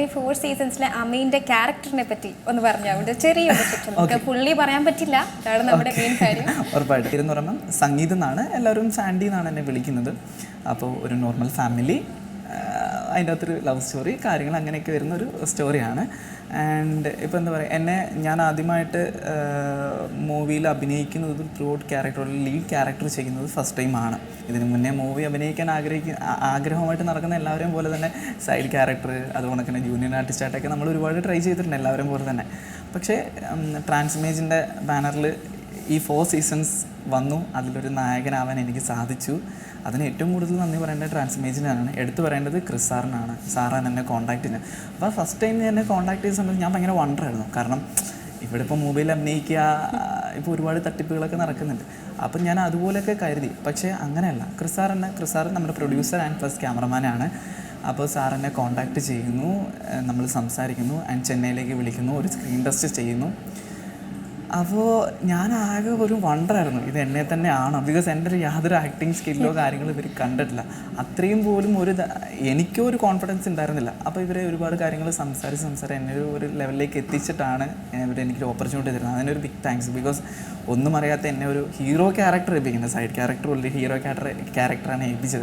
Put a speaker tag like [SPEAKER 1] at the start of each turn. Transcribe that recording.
[SPEAKER 1] ഈ ഫോർ സീസൺസിലെ അമീന്റെ ക്യാരക്ടറിനെ പറ്റി ഒന്ന് പറഞ്ഞാൽ ചെറിയ പുള്ളി പറയാൻ പറ്റില്ല. അതാണ് നമ്മുടെ മെയിൻ കാര്യം.
[SPEAKER 2] ഉറപ്പായിട്ട്. എന്ന് പറയുമ്പം സംഗീതം എന്നാണ് എല്ലാവരും സാൻഡി എന്നാണ് എന്നെ വിളിക്കുന്നത്. അപ്പോൾ ഒരു നോർമൽ ഫാമിലി അതിന്റെ അകത്തൊരു ലവ് സ്റ്റോറി കാര്യങ്ങൾ അങ്ങനെയൊക്കെ വരുന്ന ഒരു സ്റ്റോറിയാണ് ആൻഡ് ഇപ്പോൾ എന്താ പറയുക എന്നെ ഞാൻ ആദ്യമായിട്ട് മൂവിയിൽ അഭിനയിക്കുന്നത് ത്രൂഔട്ട് ക്യാരക്ടർ ലീഡ് ക്യാരക്ടർ ചെയ്യുന്നത് ഫസ്റ്റ് ടൈമാണ് ഇതിന് മുന്നേ മൂവി അഭിനയിക്കാൻ ആഗ്രഹിക്കുന്ന ആ- ആഗ്രഹമായിട്ട് നടക്കുന്ന എല്ലാവരെയും പോലെ തന്നെ സൈഡ് ക്യാരക്ടർ അതുപോലെ തന്നെ ജൂനിയർ ആർട്ടിസ്റ്റായിട്ടൊക്കെ നമ്മൾ ഒരുപാട് ട്രൈ ചെയ്തിട്ടുണ്ട് എല്ലാവരെയും പോലെ തന്നെ. പക്ഷേ ട്രാൻസ്മേജിന്റെ ബാനറിൽ ഈ ഫോർ സീസൺസ് വന്നു. അതിലൊരു നായകനാവാൻ എനിക്ക് സാധിച്ചു. അതിന് ഏറ്റവും കൂടുതൽ നന്ദി പറയേണ്ടത് ട്രാൻസ്മേജിനാണ്. എടുത്തു പറയേണ്ടത് ക്രിസ് സാറിനാണ്. സാറാണ് എന്നെ കോൺടാക്ട് ചെയ്യുന്നത്. അപ്പോൾ ഫസ്റ്റ് ടൈം എന്നെ കോൺടാക്ട് ചെയ്ത സമയത്ത് ഞാൻ ഭയങ്കര വണ്ടർ ആയിരുന്നു. കാരണം ഇവിടെ ഇപ്പോൾ മൊബൈൽ അഭിനയിക്കുക ഇപ്പോൾ ഒരുപാട് തട്ടിപ്പുകളൊക്കെ നടക്കുന്നുണ്ട്. അപ്പം ഞാൻ അതുപോലെയൊക്കെ കരുതി. പക്ഷേ അങ്ങനെയല്ല. ക്രിസ് സാർ എന്നെ സാർ നമ്മുടെ പ്രൊഡ്യൂസർ ആൻഡ് ഫസ്റ്റ് ക്യാമറമാനാണ് അപ്പോൾ സാർ എന്നെ കോൺടാക്ട് ചെയ്യുന്നു. നമ്മൾ സംസാരിക്കുന്നു. ആൻഡ് ചെന്നൈയിലേക്ക് വിളിക്കുന്നു. ഒരു സ്ക്രീൻ ടെസ്റ്റ് ചെയ്യുന്നു. അപ്പോൾ ഞാൻ ആകെ ഒരു വണ്ടറായിരുന്നു. ഇത് എന്നെ തന്നെ ആണോ ബിക്കോസ് എന്റെ ഒരു യാതൊരു ആക്ടിങ് സ്കില്ലോ കാര്യങ്ങളോ ഇവർ കണ്ടിട്ടില്ല. അത്രയും പോലും ഒരു എനിക്കോ ഒരു കോൺഫിഡൻസ് ഉണ്ടായിരുന്നില്ല. അപ്പോൾ ഇവരെ ഒരുപാട് കാര്യങ്ങൾ സംസാരിച്ച് സംസാരിച്ച് എന്നെ ഒരു ലെവലിലേക്ക് എത്തിച്ചിട്ടാണ് ഇവർ എനിക്കൊരു ഓപ്പർച്യൂണിറ്റി തരുന്നത്. അതിനൊരു ബിഗ് താങ്ക്സ് ബിക്കോസ് ഒന്നും അറിയാത്ത എന്നെ ഒരു ഹീറോ ക്യാരക്ടർ ഏൽപ്പിക്കുന്നത്. സൈഡ് ക്യാരക്ടർ ഉള്ള ഹീറോ ക്യാരക്ടർ ക്യാരക്ടറാണ് ഏൽപ്പിച്ചത്.